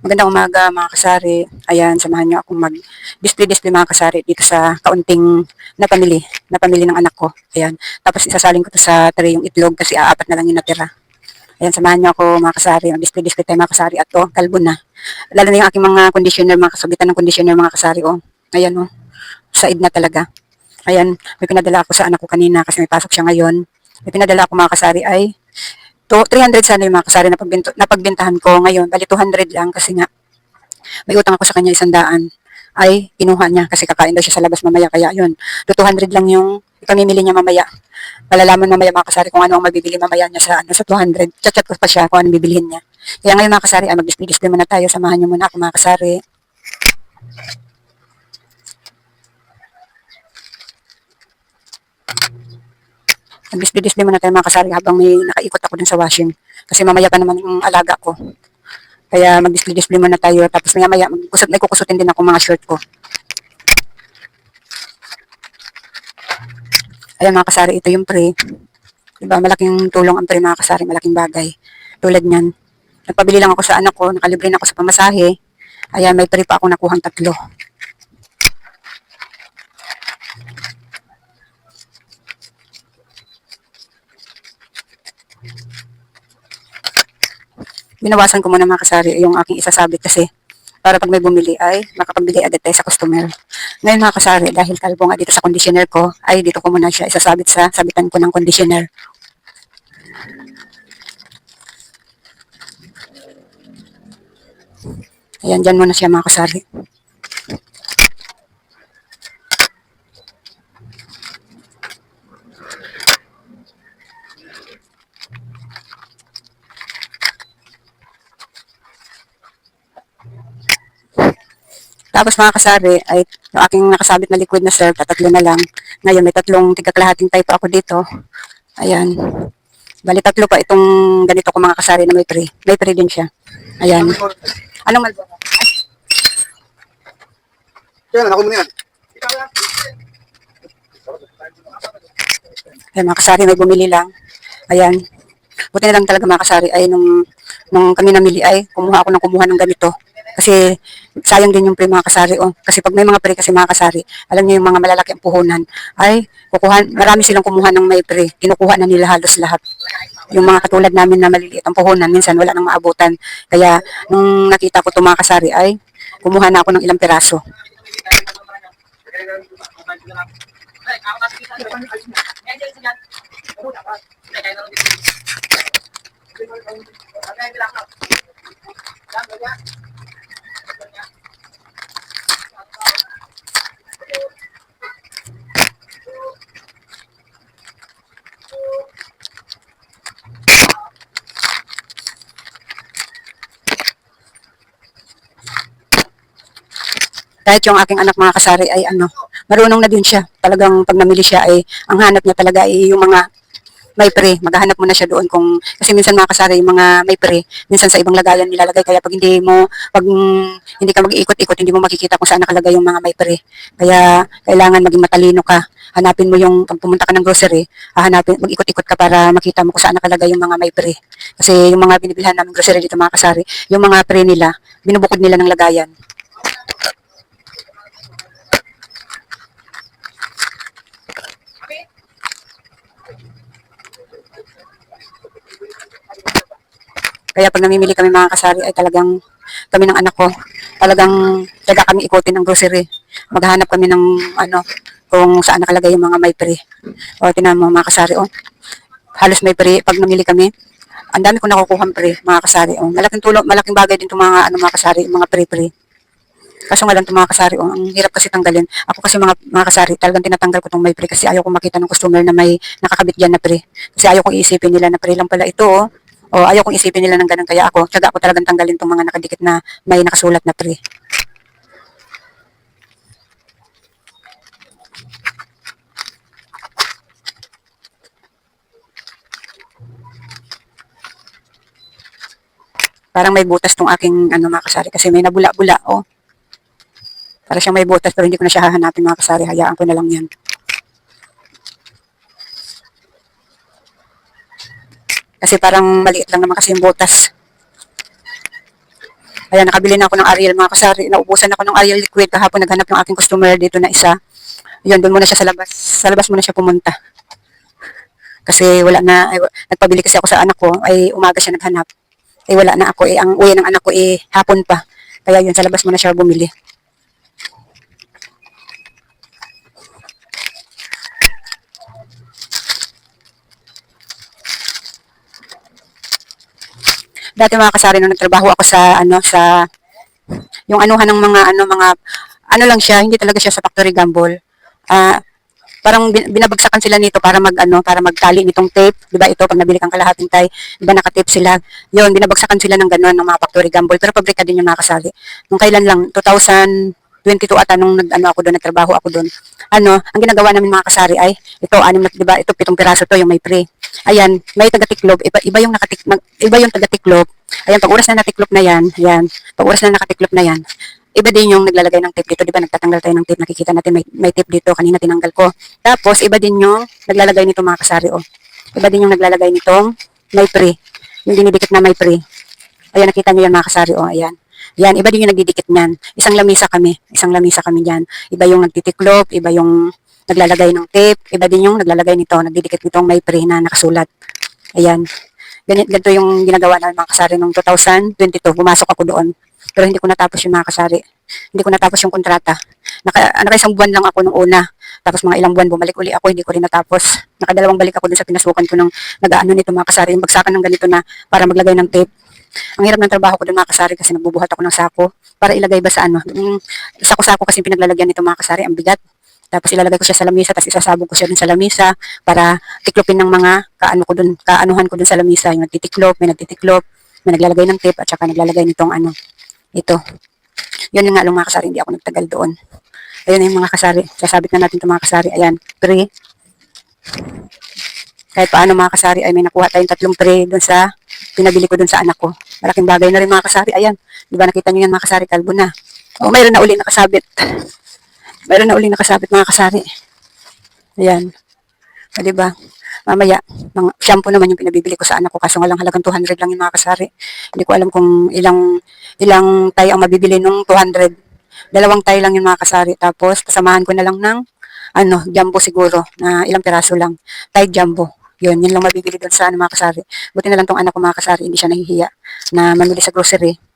Magandang umaga mga kasari. Ayan, samahan niyo akong mag-display-display mga kasari dito sa kaunting napamili, napamili ng anak ko. Ayan. Tapos isasaling ko to sa tray yung itlog kasi aapat na lang yung natira. Ayan, samahan niyo ako mga kasari. Mag-display-display tayo mga kasari at to, kalbo na. Lalo na yung aking mga conditioner, mga kasubitan ng conditioner mga kasari. Oh. Ayan oh, said na talaga. Ayan, may pinadala ako sa anak ko kanina kasi may pasok siya ngayon. May pinadala ako mga kasari ay to 300 sana yung mga kasari na, pagbento, na pagbentahan ko ngayon. Bali 200 lang kasi nga may utang ako sa kanya isang daan ay kinuha niya kasi kakain daw siya sa labas mamaya kaya yun. Do 200 lang yung ipamimili niya mamaya. Malalaman mamaya mga kasari kung ano ang mabibili mamaya niya sa ano sa 200. Chat-chat ko pa siya kung ano bibilihin niya. Kaya ngayon mga kasari ay mag-display-display muna tayo. Samahan niyo muna ako mga kasari. Mag-display-display muna tayo mga kasari habang may nakaikot ako dun sa washing. Kasi mamaya pa naman yung alaga ko. Kaya mag-display-display muna tayo. Tapos maya maya, magkusot, may kukusutin din ako mga shirt ko. Ayan mga kasari, ito yung pre. Diba, malaking tulong ang pre mga kasari, malaking bagay. Tulad niyan. Nagpabili lang ako sa anak ko, nakalibre na ako sa pamasahe. Ayan, may pre pa ako nakuhang tatlo. Binawasan ko muna mga kasari yung aking isasabit kasi para pag may bumili ay makapagbigay agad tayo sa customer. Ngayon mga kasari, dahil kalbo nga dito sa conditioner ko, ay dito ko muna siya isasabit sa sabitan ko ng conditioner. Ayan, dyan muna siya mga kasari. Tapos mga kasari, ay yung aking nakasabit na liquid na serve, tatatlo na lang. Ngayon, may tatlong tigakalahating type ako dito. Ayan. Bali, tatlo pa itong ganito ko mga kasari na may pre. May pre din siya. Ayan. Anong Malboro? Yan, ako muna yan. Ayan, mga kasari, may bumili lang. Ayan. Buti na lang talaga mga kasari ay nung, nung kami namili ay kumuha ako ng kumuha ng ganito. Kasi sayang din yung pre mga kasari. Oh. Kasi pag may mga pre kasi mga kasari, alam niyo yung mga malalaki ang puhunan, ay kukuha, marami silang kumuha ng may pre. Kinukuha na nila halos lahat. Yung mga katulad namin na maliliit ang puhunan, minsan wala nang maabutan. Kaya nung nakita ko itong mga kasari ay kumuha na ako ng ilang piraso. Kahit yung aking anak mga kasari ay ano, marunong na din siya. Talagang pag namili siya ay ang hanap niya talaga ay yung mga may pre. Maghahanap mo na siya doon kung kasi minsan mga kasari yung mga may pre, minsan sa ibang lagayan nilalagay kaya pag hindi mo pag hindi ka mag-iikot-ikot hindi mo makikita kung saan nakalagay yung mga may pre. Kaya kailangan maging matalino ka. Hanapin mo yung pag pumunta ka ng grocery, hahanapin mag-ikot-ikot ka para makita mo kung saan nakalagay yung mga may pre. Kasi yung mga binibilhan namin grocery dito mga kasari, yung mga pre nila, binubukod nila ng lagayan. Kaya pag namimili kami mga kasari ay talagang kami ng anak ko, talagang taga kami ikutin ng grocery. Maghanap kami ng ano, kung saan nakalagay yung mga may pre. O tinan mo mga kasari, oh. Halos may pre pag namili kami. Ang dami ko nakukuha pre, mga kasari. Oh. Malaking tulong, malaking bagay din itong mga ano mga kasari, mga pre-pre. Kaso nga lang itong mga kasari, oh, ang hirap kasi tanggalin. Ako kasi mga, mga kasari, talagang tinatanggal ko itong may pre kasi ayaw ko makita ng customer na may nakakabit dyan na pre. Kasi ayaw kong isipin nila na pre lang pala ito, oh. O ayaw kong isipin nila ng ganun kaya ako, tsaga ako talagang tanggalin tong mga nakadikit na may nakasulat na pre. Parang may butas tong aking ano mga kasari kasi may nabula-bula oh. Para siyang may butas pero hindi ko na siya hahanapin mga kasari, hayaan ko na lang yan. Kasi parang maliit lang naman kasi yung butas. Ayan, nakabili na ako ng Ariel mga kasari. Naubusan ako ng Ariel liquid. Kahapon naghanap yung aking customer dito na isa. Yun, doon muna siya sa labas. Sa labas muna siya pumunta. Kasi wala na, ay, nagpabili kasi ako sa anak ko, ay umaga siya naghanap. Eh wala na ako, eh ang uwi ng anak ko eh hapon pa. Kaya yun, sa labas muna siya bumili. Dati mga kasari nung nagtrabaho ako sa ano sa yung anuhan ng mga ano mga ano lang siya, hindi talaga siya sa factory gamble. Ah, parang bin- binabagsakan sila nito para mag ano, para magtali nitong tape, 'di ba? Ito pag nabili kang kalahating tay, 'di ba naka-tape sila. 'Yon, binabagsakan sila ng gano'n ng mga factory gamble, pero pabrika din yung nakasali. Nung kailan lang 2022 ata nung nag ano ako doon, nagtrabaho ako doon. Ano, ang ginagawa namin mga kasari ay ito anim na 'di ba? Ito pitong piraso to yung may pre. Ayan, may taga-tiklob, iba, iba yung nakatik nag- iba yung taga-tiklob. Ayan, pag oras na natiklop na yan, ayan, pag oras na nakatiklop na yan, iba din yung naglalagay ng tape dito, di ba? Nagtatanggal tayo ng tape, nakikita natin may, may tape dito, kanina tinanggal ko. Tapos, iba din yung naglalagay nito mga kasari, oh. Iba din yung naglalagay nitong may pre. Yung dinidikit na may pre. Ayan, nakita nyo yan mga kasari, oh, ayan. Yan, iba din yung nagdidikit niyan. Isang lamisa kami, isang lamisa kami diyan. Iba yung nagtitiklop, iba yung naglalagay ng tape, iba din yung naglalagay nito, nagdidikit nitong may pre na nakasulat. Ayan. Ganito, ganito yung ginagawa namin mga kasari noong 2022. Pumasok ako doon. Pero hindi ko natapos yung mga kasari. Hindi ko natapos yung kontrata. Naka, naka isang buwan lang ako nung una. Tapos mga ilang buwan bumalik uli ako, hindi ko rin natapos. Nakadalawang balik ako dun sa pinasukan ko ng nag-ano nito mga kasari. Yung bagsakan ng ganito na para maglagay ng tape. Ang hirap ng trabaho ko dun mga kasari kasi nagbubuhat ako ng sako para ilagay ba sa ano. Yung sako-sako kasi pinaglalagyan nito mga kasari, ang bigat. Tapos ilalagay ko siya sa lamisa, tapos isasabog ko siya dun sa lamisa para tiklopin ng mga kaano ko dun, kaanuhan ko dun sa lamisa. Yung nagtitiklop, may nagtitiklop, may naglalagay ng tape at saka naglalagay nitong ano, ito. Yun yung nga lang mga kasari, hindi ako nagtagal doon. Ayun yung mga kasari. Sasabit na natin itong mga kasari. Ayan, pre. Kahit paano mga kasari ay may nakuha tayong tatlong pre doon sa pinabili ko doon sa anak ko. Malaking bagay na rin mga kasari. Ayan, di ba nakita nyo yan mga kasari, kalbo na. O mayroon na uli nakasabit. Mayroon na uli nakasabit mga kasari. Ayan. O, di ba? Mamaya, mga shampoo naman yung pinabibili ko sa anak ko kaso nga lang halagang 200 lang yung mga kasari. Hindi ko alam kung ilang ilang tayo ang mabibili nung 200. Dalawang tayo lang yung mga kasari. Tapos, kasamahan ko na lang ng ano, jumbo siguro, na ilang piraso lang. Tayo jumbo. Yun, yun lang mabibili doon sa ano, mga kasari. Buti na lang tong anak ko mga kasari, hindi siya nahihiya na mamili sa grocery.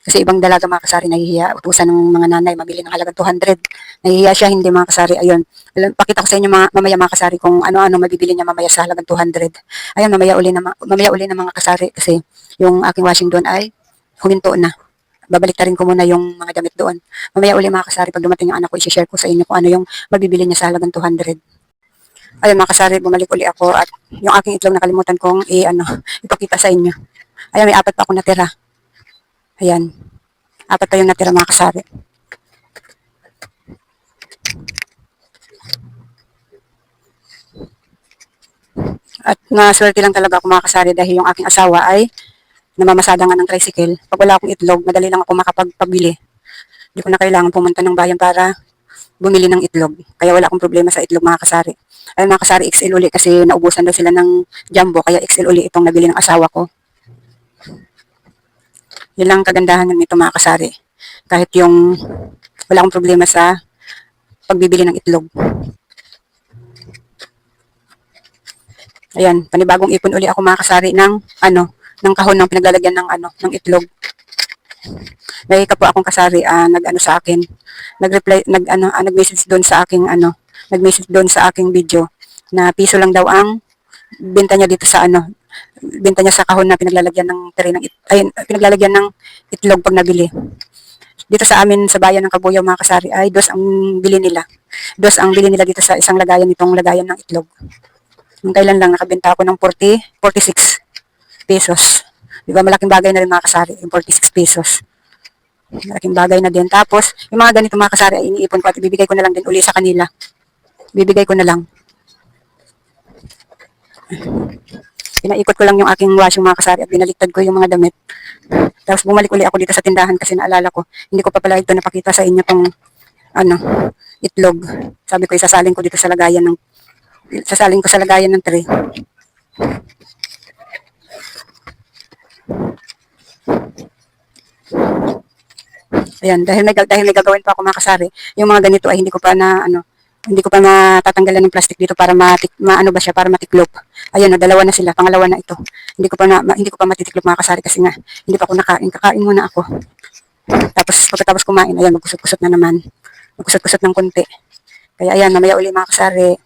Kasi ibang dalaga mga kasari nahihiya. Utusan ng mga nanay, mabili ng halagang 200. Nahihiya siya, hindi mga kasari. Ayun. Pakita ko sa inyo mga, mamaya mga kasari kung ano-ano mabibili niya mamaya sa halagang 200. Ayun, mamaya uli na, ma- mamaya uli na mga kasari kasi yung aking washing doon ay huminto na. Babalik rin ko muna yung mga damit doon. Mamaya uli mga kasari, pag dumating yung anak ko, i-share ko sa inyo kung ano yung mabibili niya sa halagang 200. Ayun mga kasari, bumalik uli ako at yung aking itlog nakalimutan kong i, ano, ipakita sa inyo. Ayun, may apat pa ako natira. Ayan. Apat pa yung natira mga kasari. At naswerte lang talaga ako mga kasari dahil yung aking asawa ay namamasada nga ng tricycle. Pag wala akong itlog, madali lang ako makapagpabili. Hindi ko na kailangan pumunta ng bayan para bumili ng itlog. Kaya wala akong problema sa itlog mga kasari. Ay mga kasari XL uli kasi naubusan daw sila ng jumbo kaya XL uli itong nabili ng asawa ko. Yun kagandahan nito mga kasari. Kahit yung wala akong problema sa pagbibili ng itlog. Ayan, panibagong ipon uli ako mga kasari ng ano, ng kahon ng pinaglalagyan ng ano, ng itlog. May kapwa akong kasari ah, nag-ano sa akin. Nag-reply nag ano, ah, nag-message doon sa aking ano, nag-message doon sa aking video na piso lang daw ang benta niya dito sa ano, benta niya sa kahon na pinaglalagyan ng tray ng it, ay, pinaglalagyan ng itlog pag nabili. Dito sa amin sa bayan ng Kabuyaw mga kasari ay dos ang bili nila. Dos ang bili nila dito sa isang lagayan nitong lagayan ng itlog. Nung kailan lang nakabenta ako ng 40, 46 pesos. Di ba malaking bagay na rin mga kasari, yung 46 pesos. Malaking bagay na din. Tapos, yung mga ganito mga kasari ay iniipon ko at ibibigay ko na lang din uli sa kanila. Bibigay ko na lang. Pinaikot ko lang yung aking washing mga kasari at binaliktad ko yung mga damit. Tapos bumalik uli ako dito sa tindahan kasi naalala ko, hindi ko pa pala ito napakita sa inyo tong ano, itlog. Sabi ko, isasalin ko dito sa lagayan ng sasalin ko sa lagayan ng tray. Ayan, dahil may, dahil may gagawin pa ako mga kasari, yung mga ganito ay hindi ko pa na, ano, hindi ko pa matatanggalan ng plastic dito para matik, maano ba siya, para matiklop. Ayan, na dalawa na sila, pangalawa na ito. Hindi ko pa na, ma- hindi ko pa matitiklop mga kasari kasi nga, hindi pa ako nakain. Kakain muna ako. Tapos pagkatapos kumain, ayan, magkusot-kusot na naman. Magkusot-kusot ng konti. Kaya ayan, mamaya uli mga kasari.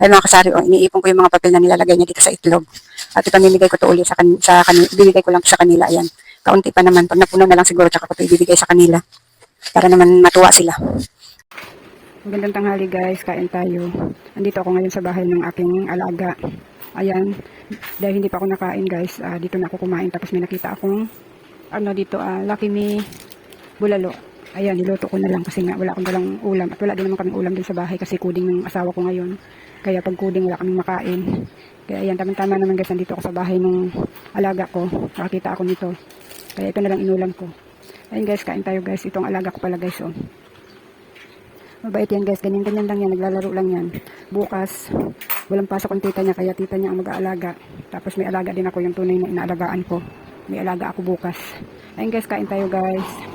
Ay mga kasari, oh, iniipon ko yung mga papel na nilalagay niya dito sa itlog. At ipamimigay ko to uli sa, kan sa kanila. Ibibigay ko lang sa kanila. Ayan. Kaunti pa naman. Pag napuno na lang siguro, tsaka ko ibibigay sa kanila. Para naman matuwa sila. Magandang tanghali guys, kain tayo. Andito ako ngayon sa bahay ng aking alaga. Ayan, dahil hindi pa ako nakain guys, ah, dito na ako kumain. Tapos may nakita akong, ano dito, ah, Lucky Me bulalo. Ayan, niluto ko na lang kasi nga wala akong dalang ulam. At wala din naman kaming ulam din sa bahay kasi kuding ng asawa ko ngayon. Kaya pag kuding wala kaming makain. Kaya ayan, tamang-tama naman guys, nandito ako sa bahay ng alaga ko. Nakakita ako nito. Kaya ito na lang inulam ko. Ayun guys, kain tayo guys. Itong alaga ko pala guys, oh. Mabait yan guys, ganyan-ganyan lang yan, naglalaro lang yan. Bukas, walang pasok ang tita niya, kaya tita niya ang mag-aalaga. Tapos may alaga din ako yung tunay na inaalagaan ko. May alaga ako bukas. Ayun guys, kain tayo guys.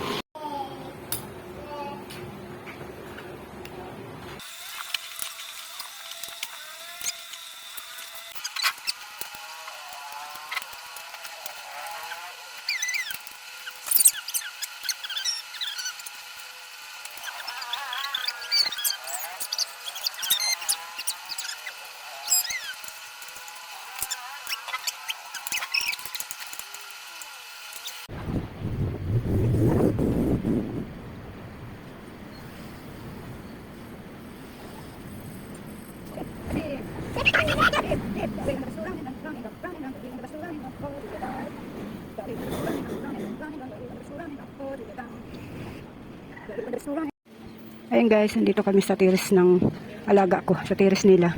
Ayun guys, nandito kami sa terrace ng alaga ko, sa terrace nila.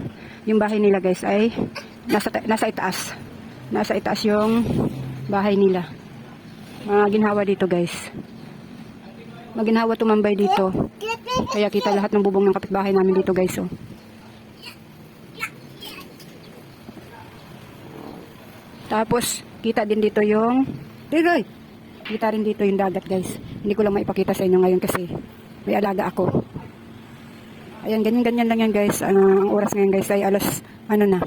Yung bahay nila guys ay nasa, nasa itaas. Nasa itaas yung bahay nila. Mga ginhawa dito guys. Maginhawa tumambay dito. Kaya kita lahat ng bubong ng kapitbahay namin dito guys. Oh. Tapos, kita din dito yung... Digoy! Kita rin dito yung dagat guys. Hindi ko lang maipakita sa inyo ngayon kasi may alaga ako. Ayan, ganyan-ganyan lang yan guys. Ah, ang oras ngayon guys ay alas, ano na,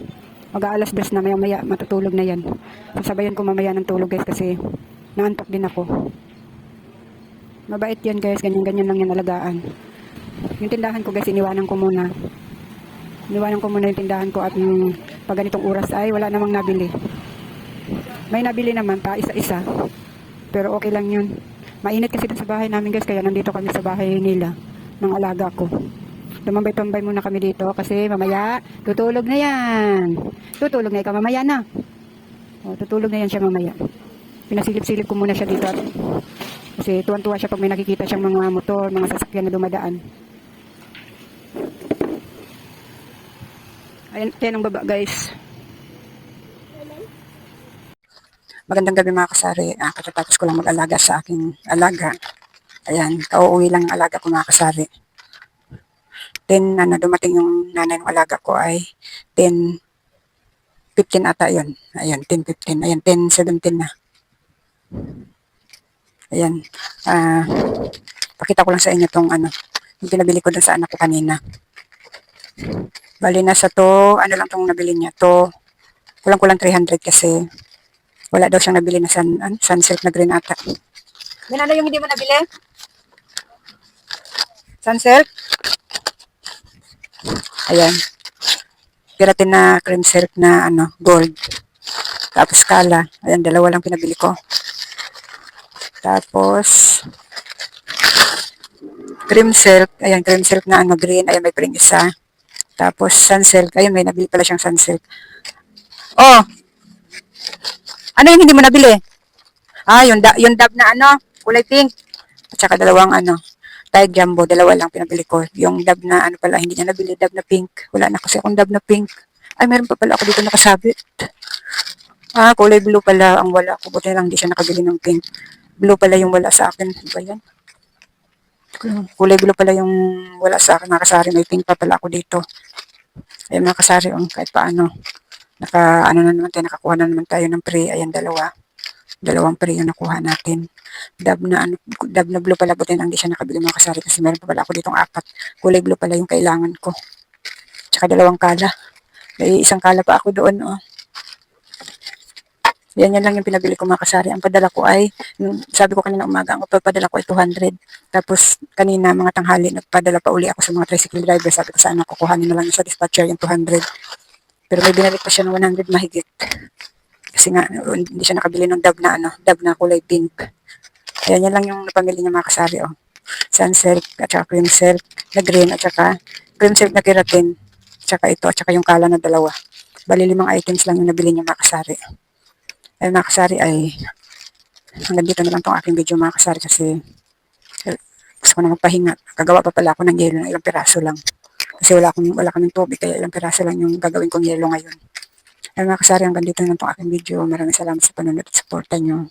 mag alas dos na maya maya matutulog na yan. Sasabayan ko mamaya ng tulog guys kasi naantok din ako. Mabait yan guys, ganyan-ganyan lang yan alagaan. Yung tindahan ko guys, iniwanan ko muna. Iniwanan ko muna yung tindahan ko at yung pag ganitong oras ay wala namang nabili. May nabili naman pa isa-isa. Pero okay lang yun. Mainit kasi sa bahay namin guys, kaya nandito kami sa bahay nila ng alaga ko. Tumambay-tambay muna kami dito kasi mamaya tutulog na yan. Tutulog na ikaw mamaya na. O, tutulog na yan siya mamaya. Pinasilip-silip ko muna siya dito. Kasi tuwan-tuwa siya pag may nakikita siyang mga motor, mga sasakyan na dumadaan. Ayan, ayan ang baba guys. Magandang gabi mga kasari. Ah, katatapos ko lang mag-alaga sa aking alaga. Ayan, kauuwi lang ang alaga ko mga kasari. Then, ano, dumating yung nanay ng alaga ko ay 10, 15 ata yun. Ayan, 10, 15. Ayan, 10, 17 na. Ayan. Ah, pakita ko lang sa inyo tong ano, yung pinabili ko dun sa anak ko kanina. Bali, nasa to, ano lang tong nabili niya. To, kulang-kulang 300 kasi wala daw siyang nabili na sun, ano, sunsilk na green ata. Yan ano yung hindi mo nabili? Sunsilk? Ayan. Keratin na cream silk na ano, gold. Tapos kala. Ayan, dalawa lang pinabili ko. Tapos, cream silk. Ayan, cream silk na ano, green. Ayan, may pring isa. Tapos, sunsilk. Ayan, may nabili pala siyang sunsilk. Oh! Ano yung hindi mo nabili? Ah, yung, da, yung dab na ano, kulay pink. At saka dalawang ano, Tide Jumbo, dalawa lang pinabili ko. Yung dab na ano pala, hindi niya nabili, dab na pink. Wala na kasi akong dab na pink. Ay, meron pa pala ako dito nakasabit. Ah, kulay blue pala ang wala ko. Buti lang hindi siya nakabili ng pink. Blue pala yung wala sa akin. Ba yan? Kulay blue pala yung wala sa akin. Mga kasari, may pink pa pala ako dito. Ay, mga kasari, um, kahit paano. Naka, ano na naman tayo, nakakuha na naman tayo ng pre. Ayan, dalawa. Dalawang pre yung nakuha natin. dab na ano, dab na blue pala buti hindi siya nakabili mga kasari kasi meron pa pala ako ditong apat. Kulay blue pala yung kailangan ko. Tsaka dalawang kala. May isang kala pa ako doon, oh. Yan, yan lang yung pinabili ko mga kasari. Ang padala ko ay, sabi ko kanina umaga, ang padala ko ay 200. Tapos kanina mga tanghali, nagpadala pa uli ako sa mga tricycle driver. Sabi ko sa anak, kukuhanin na lang sa dispatcher yung 200. Pero may binalik pa siya ng 100 mahigit. Kasi nga, hindi siya nakabili ng dab na ano, dab na kulay pink. Ayan, yan lang yung napamili niya mga kasari, oh. Sun silk, at saka cream silk na green, at saka cream silk na keratin, at saka ito, at saka yung kala na dalawa. Bali, limang items lang yung nabili niya mga kasari. Ay, mga kasari ay hanggang dito na lang tong aking video mga kasari kasi eh, gusto ko na magpahinga. Kagawa pa pala ako ng yelo na ilang piraso lang. Kasi wala akong wala kaming tubig kaya ilang piraso lang yung gagawin kong yelo ngayon. Ay mga kasari hanggang dito na lang tong aking video. Maraming salamat sa panonood at suporta nyo.